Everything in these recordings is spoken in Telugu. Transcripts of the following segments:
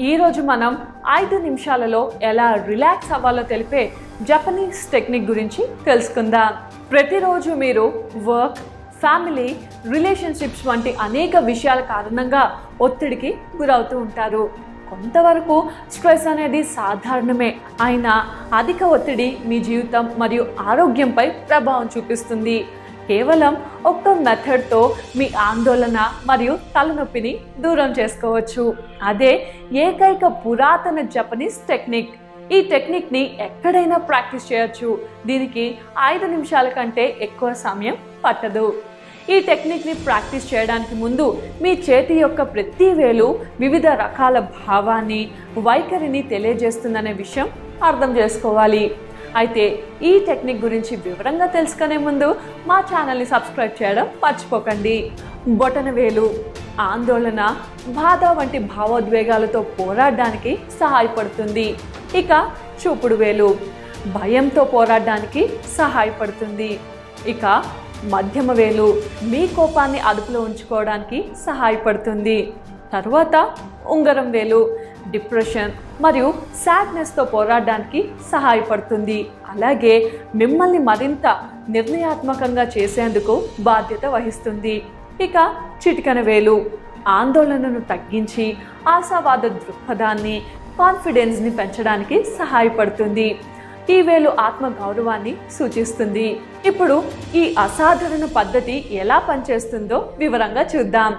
ఈరోజు మనం ఐదు నిమిషాలలో ఎలా రిలాక్స్ అవ్వాలో తెలిపే జపనీస్ టెక్నిక్ గురించి తెలుసుకుందాం. ప్రతిరోజు మీరు వర్క్ ఫ్యామిలీ రిలేషన్షిప్స్ వంటి అనేక విషయాల కారణంగా ఒత్తిడికి గురవుతూ ఉంటారు. కొంతవరకు స్ట్రెస్ అనేది సాధారణమే. అయినా అధిక ఒత్తిడి మీ జీవితం మరియు ఆరోగ్యంపై ప్రభావం చూపిస్తుంది. కేవలం ఒక్క మెథడ్తో మీ ఆందోళన మరియు తలనొప్పిని దూరం చేసుకోవచ్చు. అదే ఏకైక పురాతన జపనీస్ టెక్నిక్. ఈ టెక్నిక్ని ఎక్కడైనా ప్రాక్టీస్ చేయొచ్చు. దీనికి ఐదు నిమిషాల కంటే ఎక్కువ సమయం పట్టదు. ఈ టెక్నిక్ని ప్రాక్టీస్ చేయడానికి ముందు మీ చేతి యొక్క ప్రతి వేలు వివిధ రకాల భావాన్ని వైఖరిని తెలియజేస్తుందనే విషయం అర్థం చేసుకోవాలి. అయితే ఈ టెక్నిక్ గురించి వివరంగా తెలుసుకునే ముందు మా ఛానల్ని సబ్స్క్రైబ్ చేయడం మర్చిపోకండి. బొటన వేలు ఆందోళన బాధ వంటి భావోద్వేగాలతో పోరాడడానికి సహాయపడుతుంది. ఇక చూపుడు వేలు భయంతో పోరాడడానికి సహాయపడుతుంది. ఇక మధ్యమ వేలు మీ కోపాన్ని అదుపులో ఉంచుకోవడానికి సహాయపడుతుంది. తర్వాత ఉంగరం వేలు డిప్రెషన్ మరియు సాడ్నెస్తో పోరాడడానికి సహాయపడుతుంది. అలాగే మిమ్మల్ని మరింత నిర్ణయాత్మకంగా చేసేందుకు బాధ్యత వహిస్తుంది. ఇక చిటికన వేలు. ఆందోళనను తగ్గించి ఆశావాద దృక్పథాన్ని కాన్ఫిడెన్స్ని పెంచడానికి సహాయపడుతుంది. వేలు ఆత్మ గౌరవాన్ని సూచిస్తుంది. ఇప్పుడు ఈ అసాధారణ పద్ధతి ఎలా పనిచేస్తుందో వివరంగా చూద్దాం.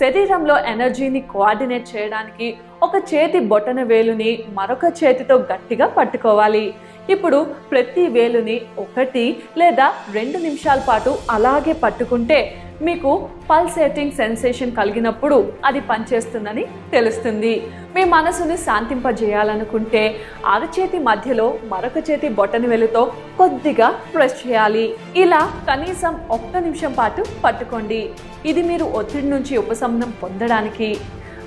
శరీరంలో ఎనర్జీని కోఆర్డినేట్ చేయడానికి ఒక చేతి బొటన వేలుని మరొక చేతితో గట్టిగా పట్టుకోవాలి. ఇప్పుడు ప్రతి వేలుని ఒకటి లేదా రెండు నిమిషాల పాటు అలాగే పట్టుకుంటే మీకు పల్సేటింగ్ సెన్సేషన్ కలిగినప్పుడు అది పనిచేస్తుందని తెలుస్తుంది. మీ మనసుని శాంతింపజేయాలనుకుంటే అరచేతి మధ్యలో మరొక చేతి బొటన వెలుతో కొద్దిగా ప్రెస్ చేయాలి. ఇలా కనీసం ఒక్క నిమిషం పాటు పట్టుకోండి. ఇది మీరు ఒత్తిడి నుంచి ఉపశమనం పొందడానికి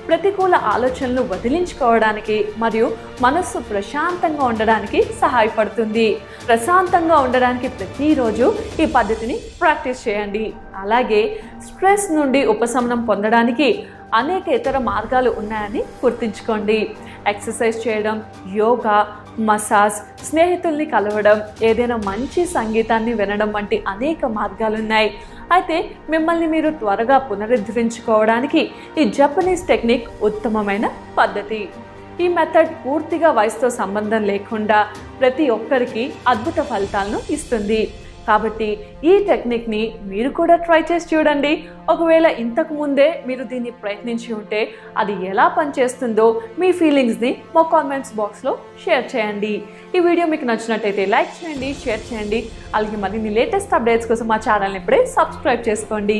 ప్రతికూల ఆలోచనలు వదిలించుకోవడానికి మరియు మనస్సు ప్రశాంతంగా ఉండడానికి సహాయపడుతుంది. ప్రశాంతంగా ఉండడానికి ప్రతిరోజు ఈ పద్ధతిని ప్రాక్టీస్ చేయండి. అలాగే స్ట్రెస్ నుండి ఉపశమనం పొందడానికి అనేక ఇతర మార్గాలు ఉన్నాయని గుర్తుంచుకోండి. ఎక్సర్సైజ్ చేయడం యోగా మసాజ్ స్నేహితుల్ని కలవడం ఏదైనా మంచి సంగీతాన్ని వినడం వంటి అనేక మార్గాలు ఉన్నాయి అయితే మిమ్మల్ని మీరు త్వరగా పునరుద్ధరించుకోవడానికి ఈ జపనీస్ టెక్నిక్ ఉత్తమమైన పద్ధతి. ఈ మెథడ్ పూర్తిగా వయసుతో సంబంధం లేకుండా ప్రతి ఒక్కరికి అద్భుత ఫలితాలను ఇస్తుంది. కాబట్టి ఈ టెక్నిక్ని మీరు కూడా ట్రై చేసి చూడండి. ఒకవేళ ఇంతకు ముందే మీరు దీన్ని ప్రయత్నించి ఉంటే అది ఎలా పనిచేస్తుందో మీ ఫీలింగ్స్ని మా కామెంట్స్ బాక్స్లో షేర్ చేయండి. ఈ వీడియో మీకు నచ్చినట్టయితే లైక్ చేయండి షేర్ చేయండి. అలాగే మరిన్ని లేటెస్ట్ అప్డేట్స్ కోసం మా ఛానల్ని ఇప్పుడే సబ్స్క్రైబ్ చేసుకోండి.